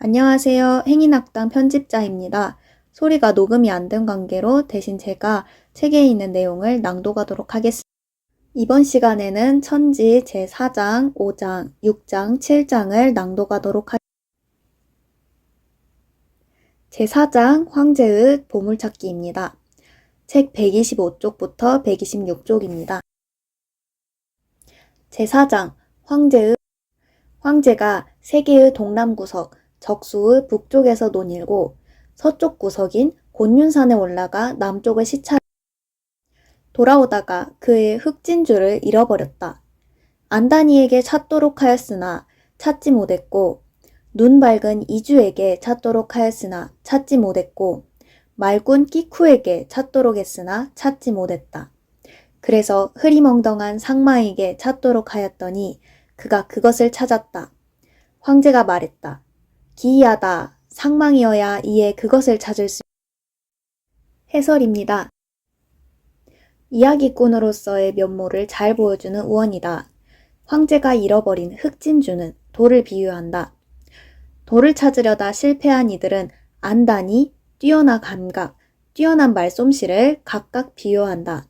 안녕하세요. 행인학당 편집자입니다. 소리가 녹음이 안 된 관계로 대신 제가 책에 있는 내용을 낭독하도록 하겠습니다. 이번 시간에는 천지 제4장, 5장, 6장, 7장을 낭독하도록 하겠습니다. 제4장 황제의 보물찾기입니다. 책 125쪽부터 126쪽입니다. 제4장 황제의 황제가 세계의 동남구석 적수의 북쪽에서 논일고 서쪽 구석인 곤윤산에 올라가 남쪽을 시차 돌아오다가 그의 흑진주를 잃어버렸다. 안다니에게 찾도록 하였으나 찾지 못했고 눈 밝은 이주에게 찾도록 하였으나 찾지 못했고 말군 끼쿠에게 찾도록 했으나 찾지 못했다. 그래서 흐리멍덩한 상마에게 찾도록 하였더니 그가 그것을 찾았다. 황제가 말했다. 기이하다. 상망이어야 이에 그것을 찾을 수 해설입니다. 이야기꾼으로서의 면모를 잘 보여주는 우원이다. 황제가 잃어버린 흑진주는 돌을 비유한다. 돌을 찾으려다 실패한 이들은 안다니, 뛰어난 감각, 뛰어난 말솜씨를 각각 비유한다.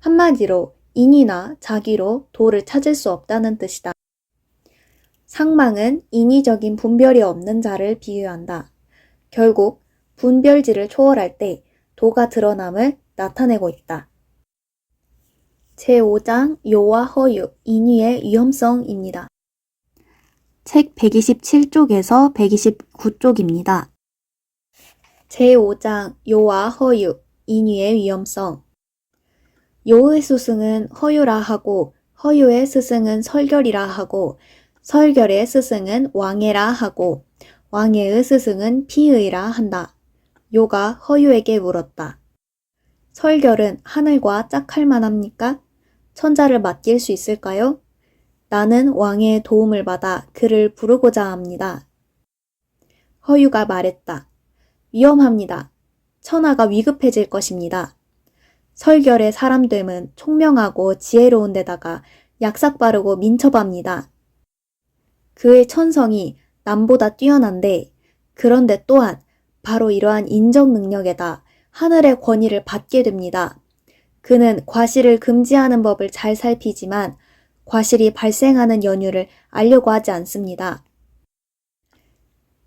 한마디로 인이나 자기로 돌을 찾을 수 없다는 뜻이다. 상망은 인위적인 분별이 없는 자를 비유한다. 결국 분별지를 초월할 때 도가 드러남을 나타내고 있다. 제5장 요와 허유, 인위의 위험성입니다. 책 127쪽에서 129쪽입니다. 제5장 요와 허유, 인위의 위험성 요의 스승은 허유라 하고 허유의 스승은 설결이라 하고 설결의 스승은 왕해라 하고 왕해의 스승은 피의라 한다. 요가 허유에게 물었다. 설결은 하늘과 짝할 만합니까? 천자를 맡길 수 있을까요? 나는 왕의 도움을 받아 그를 부르고자 합니다. 허유가 말했다. 위험합니다. 천하가 위급해질 것입니다. 설결의 사람됨은 총명하고 지혜로운 데다가 약삭 빠르고 민첩합니다. 그의 천성이 남보다 뛰어난데 그런데 또한 바로 이러한 인정 능력에다 하늘의 권위를 받게 됩니다. 그는 과실을 금지하는 법을 잘 살피지만 과실이 발생하는 연유를 알려고 하지 않습니다.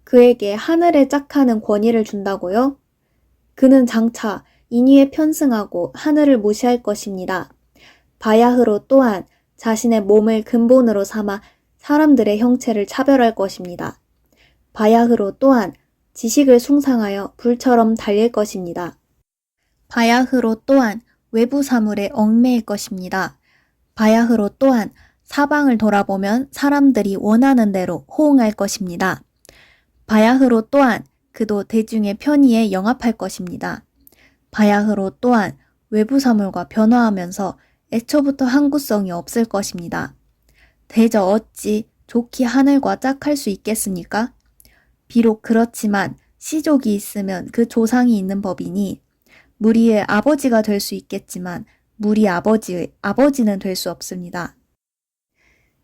그에게 하늘에 짝하는 권위를 준다고요? 그는 장차 인위에 편승하고 하늘을 무시할 것입니다. 바야흐로 또한 자신의 몸을 근본으로 삼아 사람들의 형체를 차별할 것입니다. 바야흐로 또한 지식을 숭상하여 불처럼 달릴 것입니다. 바야흐로 또한 외부 사물에 얽매일 것입니다. 바야흐로 또한 사방을 돌아보면 사람들이 원하는 대로 호응할 것입니다. 바야흐로 또한 그도 대중의 편의에 영합할 것입니다. 바야흐로 또한 외부 사물과 변화하면서 애초부터 항구성이 없을 것입니다. 대저 어찌 좋기 하늘과 짝할 수 있겠습니까? 비록 그렇지만 시족이 있으면 그 조상이 있는 법이니 무리의 아버지가 될 수 있겠지만 무리 아버지의 아버지는 될 수 없습니다.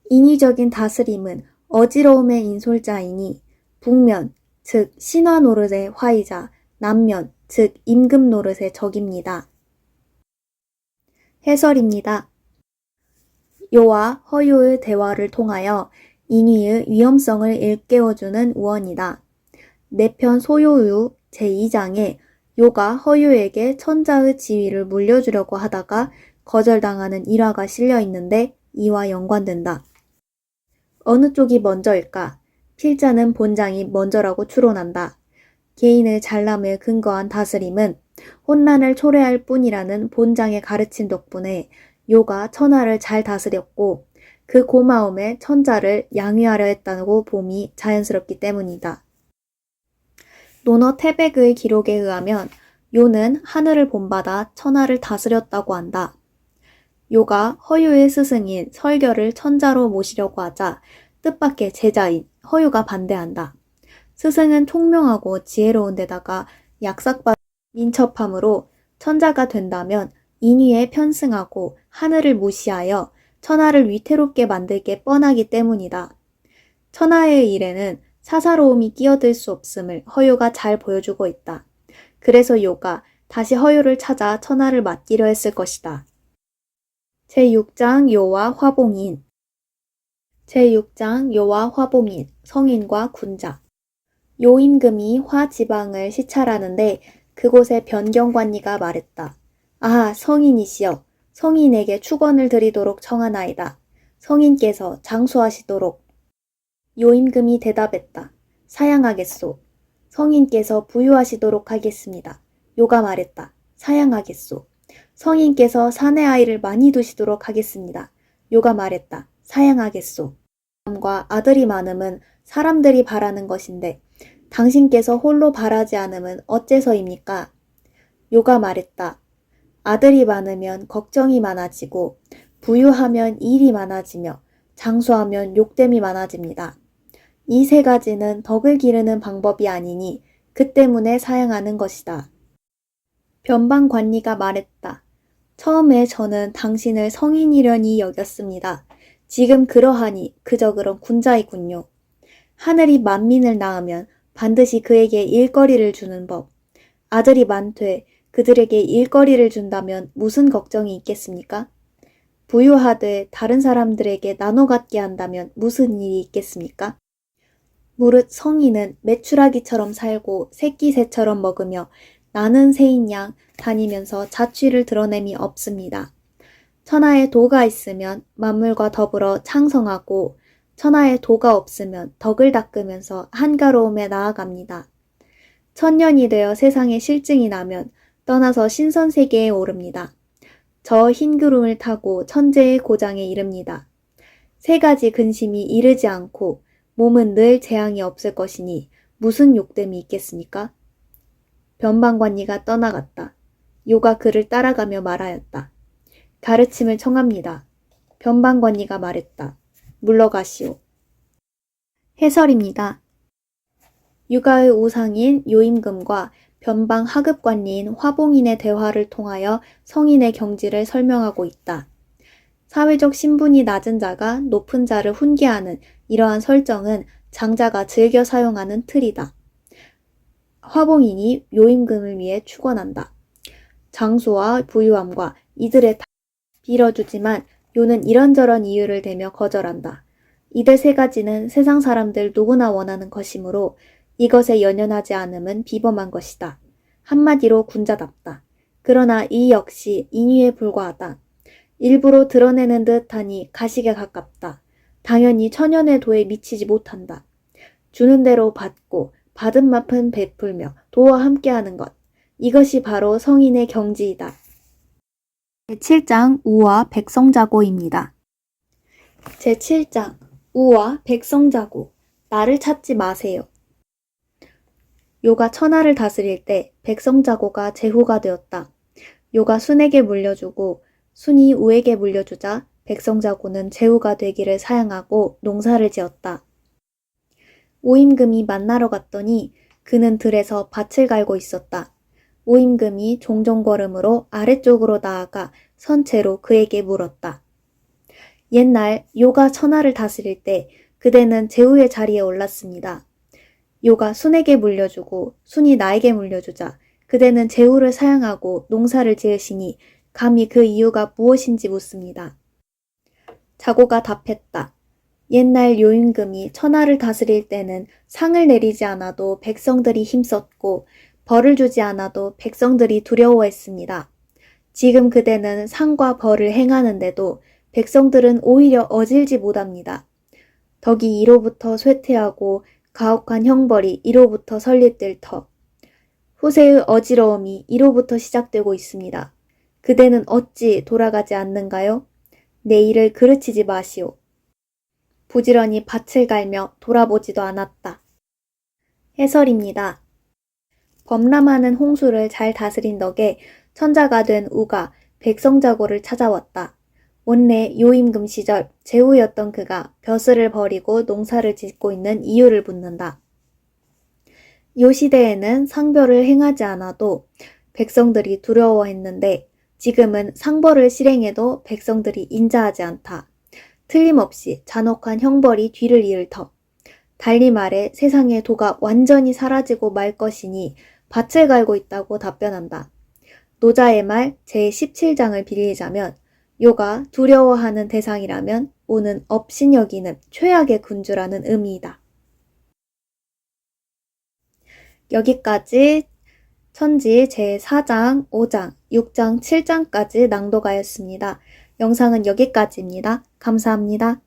인위적인 다스림은 어지러움의 인솔자이니 북면, 즉 신화 노릇의 화이자, 남면, 즉 임금 노릇의 적입니다. 해설입니다. 요와 허유의 대화를 통하여 인위의 위험성을 일깨워주는 우언이다. 내편 소요유 제2장에 요가 허유에게 천자의 지위를 물려주려고 하다가 거절당하는 일화가 실려 있는데 이와 연관된다. 어느 쪽이 먼저일까? 필자는 본장이 먼저라고 추론한다. 개인의 잘남에 근거한 다스림은 혼란을 초래할 뿐이라는 본장의 가르침 덕분에 요가 천하를 잘 다스렸고 그 고마움에 천자를 양위하려 했다고 봄이 자연스럽기 때문이다. 노너 태백의 기록에 의하면 요는 하늘을 본받아 천하를 다스렸다고 한다. 요가 허유의 스승인 설결을 천자로 모시려고 하자 뜻밖의 제자인 허유가 반대한다. 스승은 총명하고 지혜로운 데다가 약삭바 민첩함으로 천자가 된다면 인위에 편승하고 하늘을 무시하여 천하를 위태롭게 만들게 뻔하기 때문이다. 천하의 일에는 사사로움이 끼어들 수 없음을 허요가 잘 보여주고 있다. 그래서 요가 다시 허요를 찾아 천하를 맡기려 했을 것이다. 제6장 요와 화봉인 제6장 요와 화봉인 성인과 군자 요임금이 화 지방을 시찰하는데 그곳에 변경관리가 말했다. 아 성인이시여 성인에게 축원을 드리도록 청하나이다. 성인께서 장수하시도록 요임금이 대답했다. 사양하겠소. 성인께서 부유하시도록 하겠습니다. 요가 말했다. 사양하겠소. 성인께서 사내 아이를 많이 두시도록 하겠습니다. 요가 말했다. 사양하겠소. 과 아들이 많음은 사람들이 바라는 것인데 당신께서 홀로 바라지 않음은 어째서입니까? 요가 말했다. 아들이 많으면 걱정이 많아지고 부유하면 일이 많아지며 장수하면 욕됨이 많아집니다. 이 세 가지는 덕을 기르는 방법이 아니니 그 때문에 사양하는 것이다. 변방 관리가 말했다. 처음에 저는 당신을 성인이려니 여겼습니다. 지금 그러하니 그저 그런 군자이군요. 하늘이 만민을 낳으면 반드시 그에게 일거리를 주는 법. 아들이 많되 그들에게 일거리를 준다면 무슨 걱정이 있겠습니까? 부유하되 다른 사람들에게 나눠 갖게 한다면 무슨 일이 있겠습니까? 무릇 성인은 메추라기처럼 살고 새끼 새처럼 먹으며 나는 새인 양 다니면서 자취를 드러냄이 없습니다. 천하에 도가 있으면 만물과 더불어 창성하고 천하에 도가 없으면 덕을 닦으면서 한가로움에 나아갑니다. 천년이 되어 세상에 실증이 나면 떠나서 신선 세계에 오릅니다. 저 흰 구름을 타고 천재의 고장에 이릅니다. 세 가지 근심이 이르지 않고 몸은 늘 재앙이 없을 것이니 무슨 욕됨이 있겠습니까? 변방관리가 떠나갔다. 요가 그를 따라가며 말하였다. 가르침을 청합니다. 변방관리가 말했다. 물러가시오. 해설입니다. 육아의 우상인 요임금과 변방 하급관리인 화봉인의 대화를 통하여 성인의 경지를 설명하고 있다. 사회적 신분이 낮은 자가 높은 자를 훈계하는 이러한 설정은 장자가 즐겨 사용하는 틀이다. 화봉인이 요임금을 위해 축원한다. 장수와 부유함과 이들의 다 빌어주지만 요는 이런저런 이유를 대며 거절한다. 이들 세 가지는 세상 사람들 누구나 원하는 것이므로 이것에 연연하지 않음은 비범한 것이다. 한마디로 군자답다. 그러나 이 역시 인위에 불과하다. 일부러 드러내는 듯하니 가식에 가깝다. 당연히 천연의 도에 미치지 못한다. 주는 대로 받고 받은 만큼 베풀며 도와 함께하는 것. 이것이 바로 성인의 경지이다. 제7장 우와 백성자고입니다. 제7장 우와 백성자고 나를 찾지 마세요. 요가 천하를 다스릴 때 백성자고가 제후가 되었다. 요가 순에게 물려주고 순이 우에게 물려주자 백성자고는 제후가 되기를 사양하고 농사를 지었다. 오임금이 만나러 갔더니 그는 들에서 밭을 갈고 있었다. 오임금이 종종 걸음으로 아래쪽으로 나아가 선체로 그에게 물었다. 옛날 요가 천하를 다스릴 때 그대는 제후의 자리에 올랐습니다. 요가 순에게 물려주고 순이 나에게 물려주자 그대는 제후를 사양하고 농사를 지으시니 감히 그 이유가 무엇인지 묻습니다. 자고가 답했다. 옛날 요임금이 천하를 다스릴 때는 상을 내리지 않아도 백성들이 힘썼고 벌을 주지 않아도 백성들이 두려워했습니다. 지금 그대는 상과 벌을 행하는데도 백성들은 오히려 어질지 못합니다. 덕이 이로부터 쇠퇴하고 가혹한 형벌이 이로부터 설립될 터. 후세의 어지러움이 이로부터 시작되고 있습니다. 그대는 어찌 돌아가지 않는가요? 내 일을 그르치지 마시오. 부지런히 밭을 갈며 돌아보지도 않았다. 해설입니다. 범람하는 홍수를 잘 다스린 덕에 천자가 된 우가 백성자고를 찾아왔다. 원래 요임금 시절 제후였던 그가 벼슬을 버리고 농사를 짓고 있는 이유를 묻는다. 요 시대에는 상별을 행하지 않아도 백성들이 두려워했는데 지금은 상벌을 실행해도 백성들이 인자하지 않다. 틀림없이 잔혹한 형벌이 뒤를 이을 터. 달리 말해 세상에 도가 완전히 사라지고 말 것이니 밭을 갈고 있다고 답변한다. 노자의 말 제17장을 빌리자면 요가 두려워하는 대상이라면 오는 업신 여기는 최악의 군주라는 의미이다. 여기까지 천지 제4장, 5장, 6장, 7장까지 낭독하였습니다. 영상은 여기까지입니다. 감사합니다.